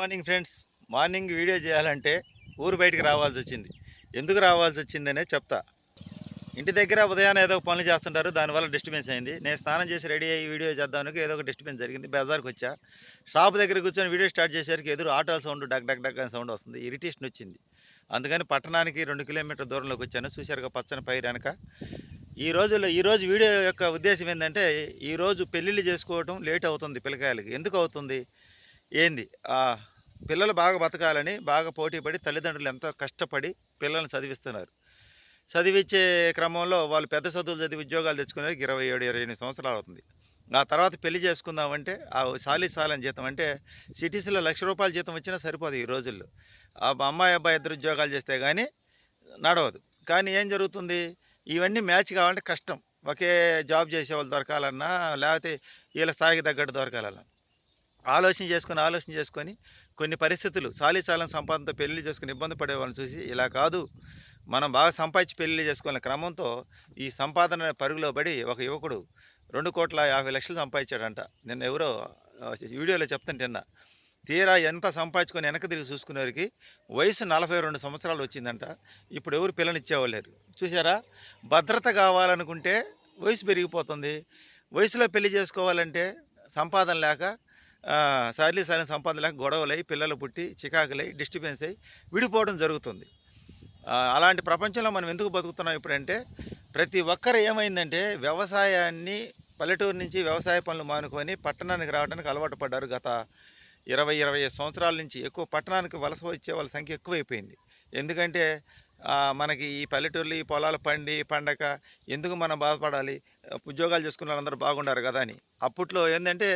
Morning friends morning video చేయాలంటే ఊరు బయటికి రావాల్సి వచ్చింది. ఎందుకు రావాల్సి వచ్చిందనే చెప్తా. ఇంటి దగ్గర ఉదయాన్నే ఏదో ఒక పనులు చేస్తుంటారు దానివల్ల డిస్టర్బెన్స్ అయింది. నేను స్నానం చేసి రెడీ అయ్యి వీడియో చేద్దానికి ఏదో ఒక డిస్టర్బెన్స్ జరిగింది బజార్కి వచ్చా. షాప్ దగ్గర కూర్చొని వీడియో స్టార్ట్ చేసేసరికి ఎదురు ఆటోల సౌండ్ డగ్ డగ్ డగ్ అని సౌండ్ వస్తుంది. ఇరిటేషన్ వచ్చింది. అందుకని పట్టణానికి రెండు కిలోమీటర్ దూరంలోకి వచ్చాను. చూశారుగా పచ్చని పైరు వెనక. ఈ రోజుల్లో ఈ రోజు వీడియో యొక్క ఉద్దేశం ఏంటంటే ఈరోజు పెళ్ళిళ్ళు చేసుకోవటం లేట్ అవుతుంది పిల్లకాయలకి. ఎందుకు అవుతుంది? ఏంది? పిల్లలు బాగా బతకాలని బాగా పోటీపడి తల్లిదండ్రులు ఎంతో కష్టపడి పిల్లల్ని చదివిస్తున్నారు. చదివించే క్రమంలో వాళ్ళు పెద్ద చదువులు చదివి ఉద్యోగాలు తెచ్చుకునేకి ఇరవై ఏడు ఇరవై ఎనిమిది సంవత్సరాలు అవుతుంది. ఆ తర్వాత పెళ్ళి చేసుకుందామంటే ఆ సాలి సాలని జీతం అంటే సిటీస్లో లక్ష రూపాయల జీతం వచ్చినా సరిపోదు ఈ రోజుల్లో. ఆ అమ్మాయి అబ్బాయి ఇద్దరు ఉద్యోగాలు చేస్తే కానీ నడవదు. కానీ ఏం జరుగుతుంది? ఇవన్నీ మ్యాచ్ కావాలంటే కష్టం. ఒకే జాబ్ చేసే వాళ్ళు దొరకాలన్నా లేకపోతే వీళ్ళ స్థాయికి తగ్గట్టు దొరకాలన్నా. ఆలోచన చేసుకొని ఆలోచన చేసుకొని కొన్ని పరిస్థితులు సాలి సంపాదనతో పెళ్ళి చేసుకుని ఇబ్బంది పడే వాళ్ళని చూసి ఇలా కాదు. మనం బాగా సంపాదించి పెళ్ళి చేసుకునే క్రమంతో ఈ సంపాదన పరుగులో పడి ఒక యువకుడు రెండు కోట్ల యాభై లక్షలు సంపాదించాడంట. నిన్న ఎవరో వీడియోలో వీడియోలో నిన్న. తీరా ఎంత సంపాదించుకొని వెనక తిరిగి చూసుకునేవారికి వయసు నలభై రెండు సంవత్సరాలు వచ్చిందంట. ఇప్పుడు ఎవరు పిల్లనిచ్చేవాళ్ళు లేరు చూసారా భద్రత కావాలనుకుంటే వయసు పెరిగిపోతుంది. వయసులో పెళ్ళి చేసుకోవాలంటే సంపాదన లేక సర్లీ సరైన సంపాదన లేక గొడవలై పిల్లలు పుట్టి చికాకులై డిస్టర్బెన్స్ అయ్యి విడిపోవడం జరుగుతుంది. అలాంటి ప్రపంచంలో మనం ఎందుకు బతుకుతున్నాం ఇప్పుడంటే ప్రతి ఒక్కరు ఏమైందంటే వ్యవసాయాన్ని పల్లెటూరు నుంచి వ్యవసాయ పనులు మానుకొని పట్టణానికి రావడానికి అలవాటు పడ్డారు గత ఇరవై ఇరవై సంవత్సరాల నుంచి. ఎక్కువ పట్టణానికి వలస వచ్చే వాళ్ళ సంఖ్య ఎక్కువైపోయింది. ఎందుకంటే మనకి ఈ పల్లెటూర్లు ఈ పొలాలు పండి పండక ఎందుకు మనం బాధపడాలి? ఉద్యోగాలు చేసుకున్న వాళ్ళందరూ బాగుండారు కదా అని. అప్పట్లో ఏంటంటే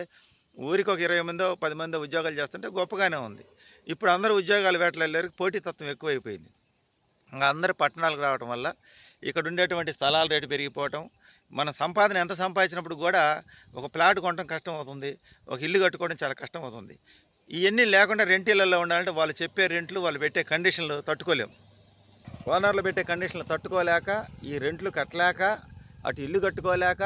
ఊరికి ఒక ఇరవై మందో పది మందో ఉద్యోగాలు చేస్తుంటే గొప్పగానే ఉంది. ఇప్పుడు అందరూ ఉద్యోగాలు వేటలు పోటీతత్వం ఎక్కువైపోయింది. ఇంకా అందరూ పట్టణాలకు రావడం వల్ల ఇక్కడ ఉండేటువంటి స్థలాల రేటు పెరిగిపోవటం మన సంపాదన ఎంత సంపాదించినప్పుడు కూడా ఒక ప్లాట్ కొనడం కష్టం అవుతుంది ఒక ఇల్లు కట్టుకోవడం చాలా కష్టం అవుతుంది. ఇవన్నీ లేకుండా రెంటీలలో ఉండాలంటే వాళ్ళు చెప్పే రెంట్లు వాళ్ళు పెట్టే కండిషన్లు తట్టుకోలేము ఓనర్లు పెట్టే కండిషన్లు తట్టుకోలేక ఈ రెంట్లు కట్టలేక అటు ఇల్లు కట్టుకోలేక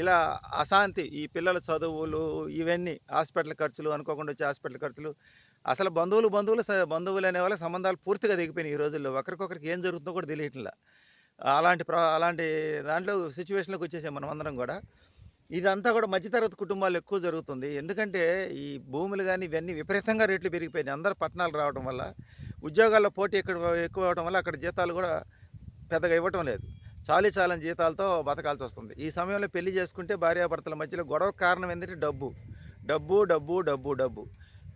ఇలా అశాంతి ఈ పిల్లల చదువులు ఇవన్నీ హాస్పిటల్ ఖర్చులు అనుకోకుండా వచ్చే హాస్పిటల్ ఖర్చులు. అసలు బంధువులు బంధువులు బంధువులు అనే వాళ్ళ సంబంధాలు పూర్తిగా దిగిపోయినాయి ఈ రోజుల్లో. ఒకరికొకరికి ఏం జరుగుతుందో కూడా తెలియట్లా. అలాంటి ప్ర అలాంటి దాంట్లో సిచ్యువేషన్లోకి వచ్చేసాం మనం అందరం కూడా. ఇదంతా కూడా మధ్యతరగతి కుటుంబాలు ఎక్కువ జరుగుతుంది. ఎందుకంటే ఈ భూములు కానీ ఇవన్నీ విపరీతంగా రేట్లు పెరిగిపోయినాయి. అందరు పట్టణాలు రావడం వల్ల ఉద్యోగాల్లో పోటీ ఎక్కడ ఎక్కువ అవడం వల్ల అక్కడ జీతాలు కూడా పెద్దగా ఇవ్వటం లేదు. చాలీ చాలని జీతాలతో బతకాల్సి వస్తుంది ఈ సమయంలో పెళ్ళి చేసుకుంటే భార్యాభర్తల మధ్యలో గొడవ కారణం ఏంటంటే డబ్బు. డబ్బు డబ్బు డబ్బు డబ్బు.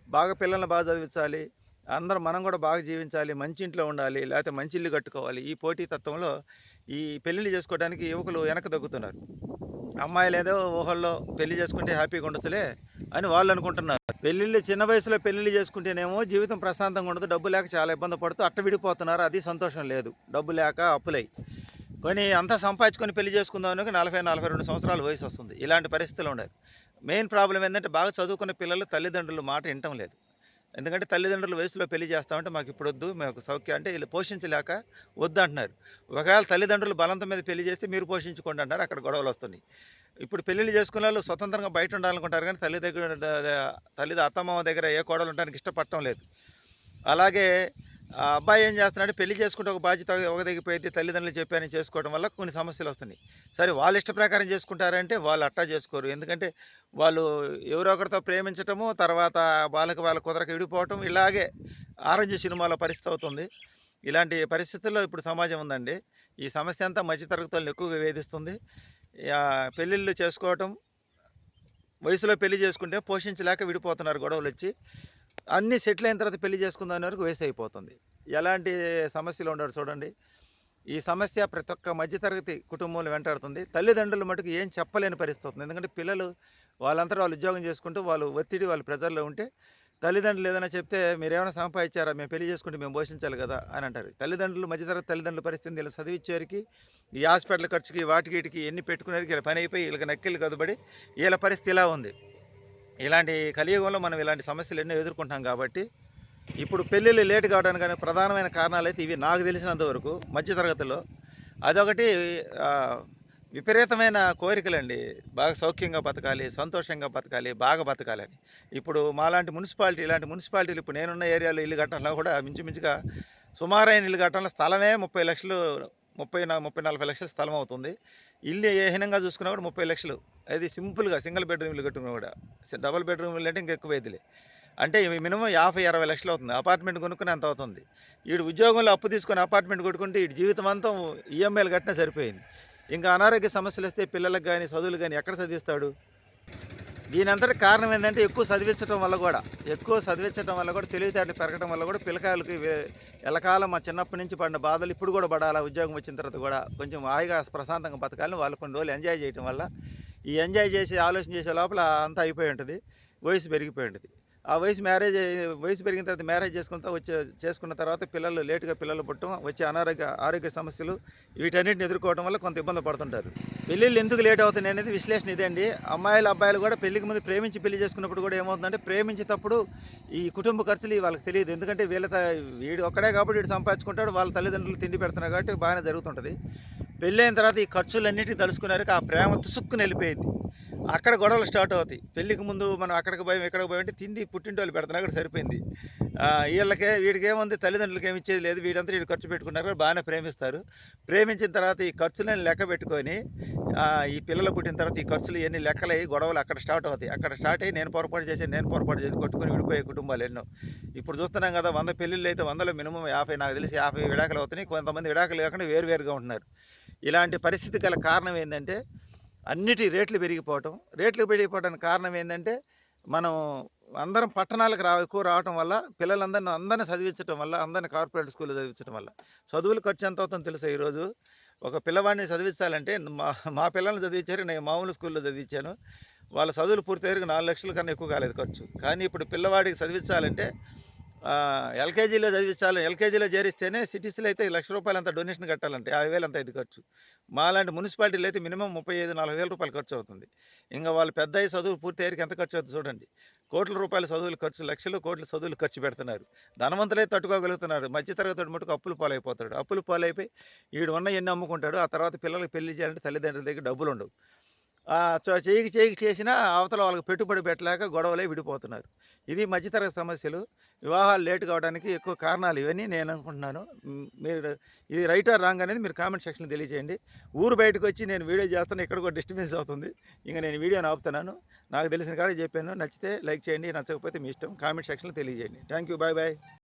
బాగా పిల్లల్ని బాగా చదివించాలి. అందరం మనం కూడా బాగా జీవించాలి. మంచి ఇంట్లో ఉండాలి. లేకపోతే మంచి ఇల్లు కట్టుకోవాలి. ఈ పోటీ తత్వంలో ఈ పెళ్ళిళ్ళు చేసుకోవడానికి యువకులు వెనక తగ్గుతున్నారు అమ్మాయిలు ఏదో ఊహల్లో పెళ్ళి చేసుకుంటే హ్యాపీగా ఉండొచ్చులే అని వాళ్ళు అనుకుంటున్నారు. పెళ్ళిళ్ళు చిన్న వయసులో పెళ్ళిళ్ళు చేసుకుంటేనేమో జీవితం ప్రశాంతంగా ఉండదు. డబ్బు లేక చాలా ఇబ్బంది పడుతూ అట్ట విడిపోతున్నారు. అది సంతోషం లేదు. డబ్బు లేక అప్పులై. పోనీ అంతా సంపాదించుకొని పెళ్ళి చేసుకుందామని నలభై నలభై రెండు సంవత్సరాల వయసు వస్తుంది. ఇలాంటి పరిస్థితులు ఉండదు. మెయిన్ ప్రాబ్లం ఏంటంటే బాగా చదువుకున్న పిల్లలు తల్లిదండ్రులు మాట వినటం లేదు. ఎందుకంటే తల్లిదండ్రులు వయసులో పెళ్ళి చేస్తామంటే మాకు ఇప్పుడు వద్దు మాకు సౌఖ్యం అంటే వీళ్ళు పోషించలేక వద్దు అంటున్నారు. ఒకవేళ తల్లిదండ్రులు బలంతం మీద పెళ్ళి చేస్తే మీరు పోషించుకోండి అంటారు అక్కడ గొడవలు వస్తున్నాయి. ఇప్పుడు పెళ్ళిళ్ళు చేసుకునే వాళ్ళు స్వతంత్రంగా బయట ఉండాలనుకుంటారు కానీ తల్లి దగ్గర తల్లి అత్తమ్మ దగ్గర ఏ కోడలు ఉండడానికి ఇష్టపడటం లేదు. అలాగే అబ్బాయి ఏం చేస్తున్నాడు? పెళ్ళి చేసుకుంటే ఒక బాధ్యత ఒక దిగిపోయింది తల్లిదండ్రులు చెప్పారని చేసుకోవడం వల్ల కొన్ని సమస్యలు వస్తున్నాయి. సరే వాళ్ళ ఇష్ట ప్రకారం చేసుకుంటారంటే వాళ్ళు అట్టా చేసుకోరు. ఎందుకంటే వాళ్ళు ఎవరో ఒకరితో ప్రేమించటము తర్వాత వాళ్ళకి వాళ్ళ కుదరక విడిపోవటం ఇలాగే ఆరెంజ్ సినిమాలో పరిస్థితి అవుతుంది. ఇలాంటి పరిస్థితుల్లో ఇప్పుడు సమాజం ఉందండి. ఈ సమస్య అంతా మధ్యతరగతులను ఎక్కువగా వేధిస్తుంది. పెళ్ళిళ్ళు చేసుకోవటం వయసులో పెళ్ళి చేసుకుంటే పోషించలేక విడిపోతున్నారు గొడవలు వచ్చి అన్నీ సెటిల్ అయిన తర్వాత పెళ్ళి చేసుకుందాం అనే వరకు వేస్ట్ అయిపోతుంది. ఎలాంటి సమస్యలు ఉండరు చూడండి. ఈ సమస్య ప్రతి ఒక్క మధ్యతరగతి కుటుంబంలో వెంటాడుతుంది. తల్లిదండ్రులు మటుకు ఏం చెప్పలేని పరిస్థితి అవుతుంది ఎందుకంటే పిల్లలు వాళ్ళంతా వాళ్ళు ఉద్యోగం చేసుకుంటూ వాళ్ళు ఒత్తిడి వాళ్ళు ప్రెజర్లో ఉంటే తల్లిదండ్రులు ఏదైనా చెప్తే మీరు ఏమైనా సంపాదించారా? మేము పెళ్ళి చేసుకుంటే మేము పోషించాలి కదా అని అంటారు. తల్లిదండ్రులు మధ్యతరగతి తల్లిదండ్రుల పరిస్థితి ఇలా చదివించేవారికి ఈ హాస్పిటల్ ఖర్చుకి వాటికి వీటికి ఎన్ని పెట్టుకునేవారికి ఇలా పని అయిపోయి వీళ్ళకి నక్కిలు కదబడి వీళ్ళ పరిస్థితి ఇలా ఉంది. ఇలాంటి కలియుగంలో మనం ఇలాంటి సమస్యలు ఎన్నో ఎదుర్కొంటాం కాబట్టి ఇప్పుడు పెళ్ళిళ్ళు లేట్ కావడానికి ప్రధానమైన కారణాలు అయితే ఇవి నాకు తెలిసినంత వరకు మధ్యతరగతిలో అదొకటి విపరీతమైన కోరికలండి. బాగా సౌఖ్యంగా బతకాలి సంతోషంగా బతకాలి బాగా బతకాలని. ఇప్పుడు మాలాంటి మున్సిపాలిటీ ఇలాంటి మున్సిపాలిటీలు ఇప్పుడు నేనున్న ఏరియాలో ఇల్లు కట్టడంలో కూడా మించుమించుగా సుమారైన ఇల్లు కట్టడంలో స్థలమే ముప్పై లక్షలు ముప్పై నా- ముప్పై నలభై లక్షల స్థలం అవుతుంది. ఇల్లు ఏహీనంగా చూసుకున్నా కూడా ముప్పై లక్షలు. అది సింపుల్గా సింగిల్ బెడ్రూమ్ ఇల్లు కట్టుకున్నా కూడా. డబుల్ బెడ్రూమ్ ఇల్లు అంటే ఇంకా ఎక్కువ అంటే మినిమం యాభై అరవై లక్షలు అవుతుంది. అపార్ట్మెంట్ కొనుక్కుని అంత అవుతుంది. వీడు ఉద్యోగంలో అప్పు తీసుకొని అపార్ట్మెంట్ కొట్టుకుంటే వీడి జీవితం అంతా ఈఎంఐలు కట్టినా సరిపోయింది. ఇంకా అనారోగ్య సమస్యలు వస్తే పిల్లలకు కానీ చదువులు కానీ ఎక్కడ చదివిస్తాడు? దీనంతటి కారణం ఏంటంటే ఎక్కువ చదివించడం వల్ల కూడా ఎక్కువ చదివించడం వల్ల కూడా తెలివితేటలు పెరగడం వల్ల కూడా పిల్లకాయలకి ఎలకాలం మా చిన్నప్పటి నుంచి పడిన బాధలు ఇప్పుడు కూడా పడాలి. ఉద్యోగం వచ్చిన తర్వాత కూడా కొంచెం హాయిగా ప్రశాంతంగా బతకాలని వాళ్ళు కొన్ని రోజులు ఎంజాయ్ చేయడం వల్ల ఈ ఎంజాయ్ చేసి ఆలోచన చేసే లోపల అంతా అయిపోయి ఉంటుంది వయసు పెరిగిపోయి ఉంటుంది. ఆ వయసు మ్యారేజ్ వయసు పెరిగిన తర్వాత మ్యారేజ్ చేసుకుంటా వచ్చే చేసుకున్న తర్వాత పిల్లలు లేటుగా పిల్లలు పుట్టడం వచ్చే అనారోగ్య ఆరోగ్య సమస్యలు వీటన్నిటిని ఎదుర్కోవడం వల్ల కొంత ఇబ్బంది పడుతుంటారు. పెళ్ళిళ్ళు ఎందుకు లేట్ అవుతున్నాయి అనేది విశ్లేషణ ఇదే అండి. అమ్మాయిలు అబ్బాయిలు కూడా పెళ్ళికి ముందు ప్రేమించి పెళ్ళి చేసుకున్నప్పుడు కూడా ఏమవుతుందంటే ప్రేమించేటప్పుడు ఈ కుటుంబ ఖర్చులు వాళ్ళకి తెలియదు. ఎందుకంటే వీళ్ళ వీడు ఒక్కడే కాబట్టి వీడు సంపాదించుకుంటాడు వాళ్ళ తల్లిదండ్రులు తిండి పెడుతున్నారు కాబట్టి బాగానే జరుగుతుంటుంది. పెళ్ళైన తర్వాత ఈ ఖర్చులన్నిటికీ తలుసుకున్నారు ఆ ప్రేమ తుసుక్కుని వెళ్ళిపోయింది. అక్కడ గొడవలు స్టార్ట్ అవుతాయి. పెళ్ళికి ముందు మనం అక్కడికి భయం ఇక్కడికి పోయి అంటే తిండి పుట్టింటి వాళ్ళు పెడుతున్నా అక్కడ సరిపోయింది. వీళ్ళకే వీడికి ఏముంది తల్లిదండ్రులకి ఏమి ఇచ్చేది లేదు వీడంతా వీడు ఖర్చు పెట్టుకున్నారు బాగానే ప్రేమిస్తారు. ప్రేమించిన తర్వాత ఈ ఖర్చులను లెక్క పెట్టుకొని ఈ పిల్లలు పుట్టిన తర్వాత ఈ ఖర్చులు ఎన్ని లెక్కలై గొడవలు అక్కడ స్టార్ట్ అవుతాయి. అక్కడ స్టార్ట్ అయ్యి నేను పొరపాటు చేసి నేను పొరపాటు చేసి కొట్టుకొని విడిపోయే కుటుంబాలు ఎన్నో. ఇప్పుడు చూస్తున్నాం కదా వంద పెళ్ళిళ్ళు అయితే వందలో మినిమం యాభై నాకు తెలిసి యాభై విడాకులు అవుతున్నాయి. కొంతమంది విడాకులు కాకుండా వేరువేరుగా ఉంటున్నారు. ఇలాంటి పరిస్థితి గల కారణం ఏంటంటే అన్నిటి రేట్లు పెరిగిపోవటం. రేట్లు పెరిగిపోవడానికి కారణం ఏంటంటే మనం అందరం పట్టణాలకు రా ఎక్కువ రావటం వల్ల పిల్లలందరిని అందరిని చదివించడం వల్ల అందరిని కార్పొరేట్ స్కూల్లో చదివించడం వల్ల. చదువులు ఖర్చు ఎంత అవుతుందో తెలుసా ఈరోజు? ఒక పిల్లవాడిని చదివించాలంటే మా మా పిల్లల్ని చదివించారు నేను మామూలు స్కూల్లో చదివించాను. వాళ్ళ చదువులు పూర్తయ్యారు నాలుగు లక్షల కన్నా ఎక్కువ కాలేదు ఖర్చు. కానీ ఇప్పుడు పిల్లవాడికి చదివించాలంటే ఎల్కేజీలో చదివించాలి ఎల్కేజీలో చేరిస్తేనే సిటీస్లో అయితే లక్ష రూపాయలు అంత డొనేషన్ కట్టాలంటే యాభై వేలు అంత ఇది ఖర్చు. మాలాంటి మున్సిపాలిటీలో అయితే మినిమం ముప్పై ఐదు నలభై వేల రూపాయలు ఖర్చు అవుతుంది. ఇంకా వాళ్ళు పెద్ద చదువు పూర్తి అయ్యేకి ఎంత ఖర్చు అవుతుంది చూడండి. కోట్ల రూపాయల చదువులు ఖర్చు లక్షలు కోట్ల చదువులు ఖర్చు పెడుతున్నారు. ధనవంతులే తట్టుకోగలుగుతున్నారు. మధ్యతరగతి మటుకు అప్పులు పాలైపోతాడు. అప్పులు పాలైపోయి వీడు ఉన్న ఎన్ని అమ్ముకుంటాడు ఆ తర్వాత పిల్లలకి పెళ్ళి చేయాలంటే తల్లిదండ్రుల దగ్గర డబ్బులు ఉండవు చేయికి చేయికి చేసినా అవతల వాళ్ళకి పెట్టుబడి పెట్టలేక గొడవలే విడిపోతున్నారు. ఇది మధ్యతరగతి సమస్యలు. వివాహాలు లేట్ కావడానికి ఎక్కువ కారణాలు ఇవన్నీ నేను అనుకుంటున్నాను. మీరు ఇది రైట్ ఆర్ రాంగ్ అనేది మీరు కామెంట్ సెక్షన్లో తెలియజేయండి. ఊరు బయటకు వచ్చి నేను వీడియో చేస్తాను ఇక్కడ కూడా డిస్టర్బెన్స్ అవుతుంది. ఇంకా నేను వీడియోని ఆపుతున్నాను. నాకు తెలిసిన కాడ చెప్పాను. నచ్చితే లైక్ చేయండి నచ్చకపోతే మీ ఇష్టం. కామెంట్ సెక్షన్లో తెలియజేయండి. Thank you bye bye.